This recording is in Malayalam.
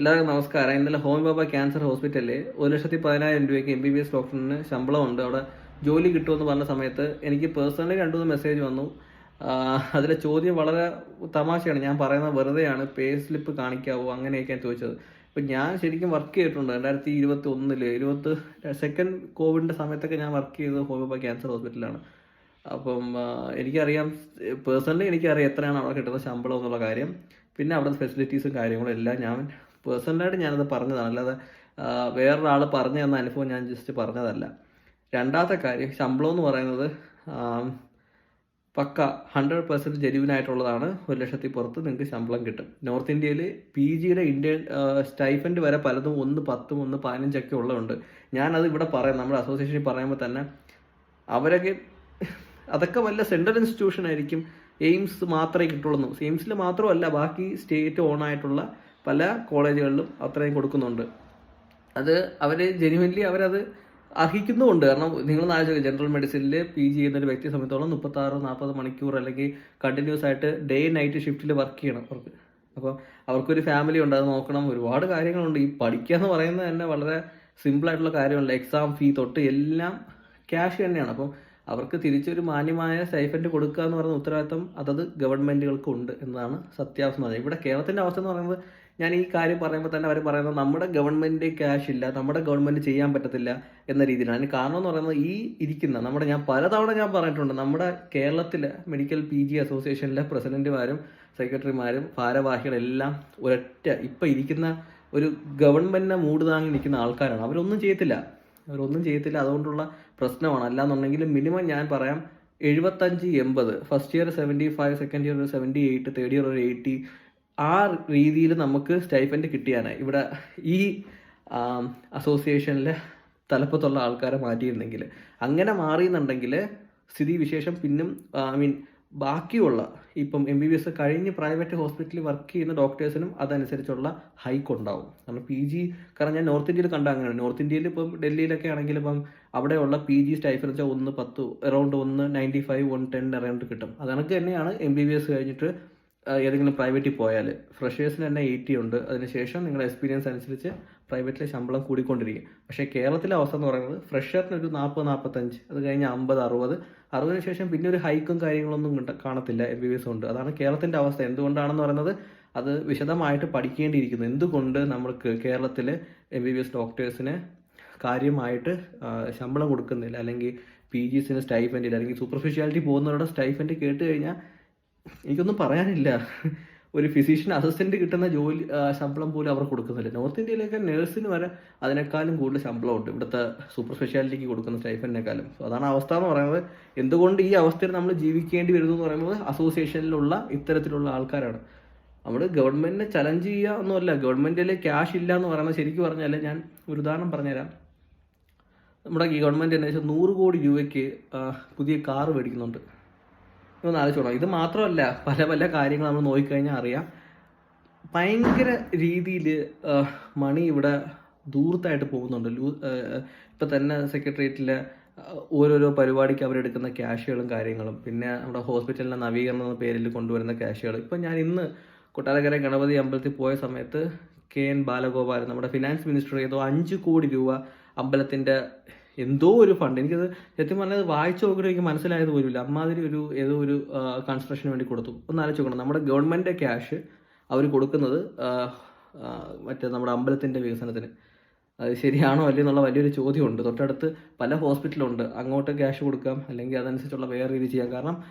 എല്ലാവർക്കും നമസ്കാരം. ഇന്നലെ ഹോമി ബാബ ക്യാൻസർ ഹോസ്പിറ്റലിൽ ഒരു ലക്ഷത്തി പതിനായിരം രൂപയ്ക്ക് എം ബി ബി എസ് ഡോക്ടറിന് ശമ്പളമുണ്ട്. അവിടെ ജോലി കിട്ടുമെന്ന് പറഞ്ഞ സമയത്ത് എനിക്ക് പേഴ്സണലി രണ്ടു മെസ്സേജ് വന്നു. അതിലെ ചോദ്യം വളരെ തമാശയാണ്. ഞാൻ പറയുന്നത് വെറുതെയാണ്. പേ സ്ലിപ്പ് കാണിക്കാവോ? അങ്ങനെയൊക്കെയാണ് ചോദിച്ചത്. ഇപ്പം ഞാൻ ശരിക്കും വർക്ക് ചെയ്തിട്ടുണ്ട്. രണ്ടായിരത്തി ഇരുപത്തി ഒന്നിൽ ഇരുപത്തി സെക്കൻഡ് കോവിഡിന്റെ സമയത്തൊക്കെ ഞാൻ വർക്ക് ചെയ്തത് ഹോം ബാബ ക്യാൻസർ ഹോസ്പിറ്റലാണ് അപ്പം എനിക്കറിയാം പേഴ്സണലി എനിക്കറിയാം എത്രയാണ് അവിടെ കിട്ടുന്ന ശമ്പളം എന്നുള്ള കാര്യം. പിന്നെ അവിടുത്തെ ഫെസിലിറ്റീസും കാര്യങ്ങളും എല്ലാം ഞാൻ പേഴ്സണലായിട്ട് ഞാനത് പറഞ്ഞതാണ്. അല്ലാതെ വേറൊരാൾ പറഞ്ഞു തന്ന അനുഭവം ഞാൻ ജസ്റ്റ് പറഞ്ഞതല്ല. രണ്ടാമത്തെ കാര്യം ശമ്പളം എന്ന് പറയുന്നത് പക്ക ഹൺഡ്രഡ് പെർസെന്റ് ജെനുവിനായിട്ടുള്ളതാണ് ഒരു ലക്ഷത്തി പുറത്ത് നിങ്ങൾക്ക് ശമ്പളം കിട്ടും. നോർത്ത് ഇന്ത്യയിൽ പി ജിയുടെ ഇന്ത്യൻ സ്റ്റൈഫൻഡ് വരെ പലതും ഒന്ന് പത്തും ഒന്ന് പതിനഞ്ചൊക്കെ ഉള്ളതുണ്ട്. ഞാനത് ഇവിടെ പറയാം. നമ്മുടെ അസോസിയേഷനിൽ പറയുമ്പോൾ തന്നെ അവരൊക്കെ അതൊക്കെ വല്ല സെൻട്രൽ ഇൻസ്റ്റിറ്റ്യൂഷൻ ആയിരിക്കും. എയിംസ് മാത്രമേ കിട്ടുള്ളൂ. എയിംസിൽ മാത്രമല്ല ബാക്കി സ്റ്റേറ്റ് ഓൺ ആയിട്ടുള്ള പല കോളേജുകളിലും അത്രയും കൊടുക്കുന്നുണ്ട്. അത് അവർ ജെനുവൻലി അവരത് അർഹിക്കുന്നുമുണ്ട്. കാരണം നിങ്ങൾ ആലോചിക്കുക ജനറൽ മെഡിസിനിൽ പി ജി ചെയ്യുന്ന ഒരു വ്യക്തിയെ സംബന്ധിച്ചോളം മുപ്പത്താറ് നാൽപ്പത് മണിക്കൂർ അല്ലെങ്കിൽ കണ്ടിന്യൂസ് ആയിട്ട് ഡേ നൈറ്റ് ഷിഫ്റ്റിൽ വർക്ക് ചെയ്യണം അവർക്ക്. അപ്പോൾ അവർക്കൊരു ഫാമിലി ഉണ്ട് അത് നോക്കണം. ഒരുപാട് കാര്യങ്ങളുണ്ട്. ഈ പഠിക്കുക എന്ന് പറയുന്നത് തന്നെ വളരെ സിമ്പിളായിട്ടുള്ള കാര്യമല്ല. എക്സാം ഫീ തൊട്ട് എല്ലാം ക്യാഷ് തന്നെയാണ്. അപ്പം അവർക്ക് തിരിച്ചൊരു മാന്യമായ സ്റ്റൈഫൻഡ് കൊടുക്കുക എന്ന് പറയുന്ന ഉത്തരവാദിത്തം അതത് ഗവൺമെന്റുകൾക്ക് ഉണ്ട് എന്നതാണ് സത്യാവസ്ഥ. പറയുന്നത് ഇവിടെ കേരളത്തിന്റെ അവസ്ഥ എന്ന് പറയുന്നത് ഞാൻ ഈ കാര്യം പറയുമ്പോൾ തന്നെ അവർ പറയുന്നത് നമ്മുടെ ഗവൺമെന്റ് ക്യാഷ് ഇല്ല നമ്മുടെ ഗവൺമെന്റ് ചെയ്യാൻ പറ്റത്തില്ല എന്ന രീതിയിലാണ്. അതിന് കാരണം എന്ന് പറയുന്നത് ഈ ഇരിക്കുന്ന നമ്മുടെ ഞാൻ പലതവണ ഞാൻ പറഞ്ഞിട്ടുണ്ട് നമ്മുടെ കേരളത്തിലെ മെഡിക്കൽ പി ജി അസോസിയേഷനിലെ പ്രസിഡന്റുമാരും സെക്രട്ടറിമാരും ഭാരവാഹികളെല്ലാം ഒരൊറ്റ ഇപ്പം ഇരിക്കുന്ന ഒരു ഗവൺമെന്റിനെ മൂട് താങ്ങി നിൽക്കുന്ന ആൾക്കാരാണ്. അവരൊന്നും ചെയ്യത്തില്ല. അവരൊന്നും ചെയ്യത്തില്ല. അതുകൊണ്ടുള്ള പ്രശ്നമാണ്. അല്ലാന്നുണ്ടെങ്കിൽ മിനിമം ഞാൻ പറയാം എഴുപത്തഞ്ച് എൺപത്. First year seventy five second year ഒരു സെവന്റി എയ്റ്റ് തേർഡ് ഇയർ ഒരു എയ്റ്റി ആ രീതിയിൽ നമുക്ക് സ്റ്റൈഫൻഡ് കിട്ടിയാനായി. ഇവിടെ ഈ അസോസിയേഷനിലെ തലപ്പത്തുള്ള ആൾക്കാരെ മാറ്റിയിരുന്നെങ്കിൽ. അങ്ങനെ മാറിയെന്നുണ്ടെങ്കിൽ സ്ഥിതി വിശേഷം പിന്നും ഐ മീൻ ബാക്കിയുള്ള ഇപ്പം എം ബി ബി എസ് കഴിഞ്ഞ് പ്രൈവറ്റ് ഹോസ്പിറ്റലിൽ വർക്ക് ചെയ്യുന്ന ഡോക്ടേഴ്സിനും അതനുസരിച്ചുള്ള ഹൈക്ക് ഉണ്ടാവും. കാരണം പി ജി കാരണം ഞാൻ നോർത്ത് ഇന്ത്യയിൽ കണ്ട അങ്ങനെയാണ്. നോർത്ത് ഇന്ത്യയിൽ ഇപ്പം ഡൽഹിയിലൊക്കെ ആണെങ്കിൽ ഇപ്പം അവിടെയുള്ള പി ജി എന്ന് വെച്ചാൽ ഒന്ന് പത്ത് എറൗണ്ട് ഒന്ന് ninety five one ten around കിട്ടും. അത് കണക്ക് തന്നെയാണ് എം ബി ബി എസ് കഴിഞ്ഞിട്ട് ഏതെങ്കിലും പ്രൈവറ്റിൽ പോയാൽ ഫ്രഷേഴ്സിന് തന്നെ എയ്റ്റി ഉണ്ട്. അതിനുശേഷം നിങ്ങളുടെ എക്സ്പീരിയൻസ് അനുസരിച്ച് പ്രൈവറ്റിലെ ശമ്പളം കൂടിക്കൊണ്ടിരിക്കും. പക്ഷേ കേരളത്തിലെ അവസ്ഥ എന്ന് പറയുന്നത് ഫ്രഷറിന് ഒരു നാൽപ്പത് നാൽപ്പത്തഞ്ച് അത് കഴിഞ്ഞ് അമ്പത് അറുപത്. അറുപതിന് ശേഷം പിന്നെ ഒരു ഹൈക്കും കാര്യങ്ങളൊന്നും കാണത്തില്ല എം ബി ബി എസ് ഉണ്ട്. അതാണ് കേരളത്തിന്റെ അവസ്ഥ. എന്തുകൊണ്ടാണെന്ന് പറയുന്നത് അത് വിശദമായിട്ട് പഠിക്കേണ്ടിയിരിക്കുന്നു. എന്തുകൊണ്ട് നമ്മൾക്ക് കേരളത്തിലെ എം ബി ബി എസ് ഡോക്ടേഴ്സിന് കാര്യമായിട്ട് ശമ്പളം കൊടുക്കുന്നില്ല? അല്ലെങ്കിൽ പി ജിസിന് സ്റ്റൈഫൻഡ് ഇല്ല. അല്ലെങ്കിൽ സൂപ്പർഫിഷ്യാലിറ്റി പോകുന്നവരുടെ സ്റ്റൈഫൻഡ് കേട്ട് കഴിഞ്ഞാൽ എനിക്കൊന്നും പറയാനില്ല. ഒരു ഫിസിഷ്യൻ അസിസ്റ്റന്റ് കിട്ടുന്ന ജോലി ശമ്പളം പോലും അവർ കൊടുക്കുന്നില്ല. നോർത്ത് ഇന്ത്യയിലൊക്കെ നേഴ്സിന് വരെ അതിനേക്കാളും കൂടുതൽ ശമ്പളമുണ്ട്. ഇവിടുത്തെ സൂപ്പർ സ്പെഷ്യാലിറ്റിക്ക് കൊടുക്കുന്ന സ്റ്റൈഫിനേക്കാളും സോ അതാണ് അവസ്ഥ എന്ന് പറയുന്നത്. എന്തുകൊണ്ട് ഈ അവസ്ഥയിൽ നമ്മൾ ജീവിക്കേണ്ടി വരുന്നു എന്ന് പറയുന്നത് അസോസിയേഷനിലുള്ള ഇത്തരത്തിലുള്ള ആൾക്കാരാണ്. നമ്മൾ ഗവൺമെന്റിനെ ചലഞ്ച് ചെയ്യുക ഒന്നുമല്ല. ഗവൺമെന്റിൽ ക്യാഷ് ഇല്ല എന്ന് പറയുന്നത് ശരിക്കും പറഞ്ഞാൽ ഞാൻ ഒരു ഉദാഹരണം പറഞ്ഞുതരാം. നമ്മുടെ ഗവൺമെന്റ് വെച്ചാൽ നൂറ് കോടി രൂപയ്ക്ക് പുതിയ കാർ മേടിക്കുന്നുണ്ട്. ഒന്ന് ആലോചിച്ചോളാം ഇത് മാത്രമല്ല പല പല കാര്യങ്ങൾ നമ്മൾ നോക്കിക്കഴിഞ്ഞാൽ അറിയാം. ഭയങ്കര രീതിയിൽ മണി ഇവിടെ ദൂരത്തായിട്ട് പോകുന്നുണ്ട്. ഇപ്പം തന്നെ സെക്രട്ടേറിയറ്റിലെ ഓരോരോ പരിപാടിക്ക് അവരെടുക്കുന്ന ക്യാഷുകളും കാര്യങ്ങളും. പിന്നെ നമ്മുടെ ഹോസ്പിറ്റലിലെ നവീകരണം എന്ന പേരിൽ കൊണ്ടുവരുന്ന ക്യാഷുകൾ ഇപ്പം ഞാൻ ഇന്ന് കൊട്ടാരക്കര ഗണപതി അമ്പലത്തിൽ പോയ സമയത്ത് കെ എൻ ബാലഗോപാലൻ നമ്മുടെ ഫിനാൻസ് മിനിസ്റ്റർ ഏതോ അഞ്ച് കോടി രൂപ അമ്പലത്തിന്റെ എന്തോ ഒരു ഫണ്ട് എനിക്കത് സത്യം പറഞ്ഞത് വായിച്ചു നോക്കിയിട്ട് എനിക്ക് മനസ്സിലായത് പോലുമില്ല. അമ്മാതിരി ഒരു ഏതോ ഒരു കൺസ്ട്രക്ഷന് വേണ്ടി കൊടുത്തു. ഒന്ന് ആലോചിച്ച് നോക്കണം. നമ്മുടെ ഗവൺമെന്റ് ക്യാഷ് അവർ കൊടുക്കുന്നത് മറ്റേ നമ്മുടെ അമ്പലത്തിന്റെ വികസനത്തിന്. അത് ശരിയാണോ അല്ലേ എന്നുള്ള വലിയൊരു ചോദ്യമുണ്ട്. തൊട്ടടുത്ത് പല ഹോസ്പിറ്റലുണ്ട് അങ്ങോട്ട് ക്യാഷ് കൊടുക്കാം. അല്ലെങ്കിൽ അതനുസരിച്ചുള്ള വേറെ രീതി ചെയ്യാം. കാരണം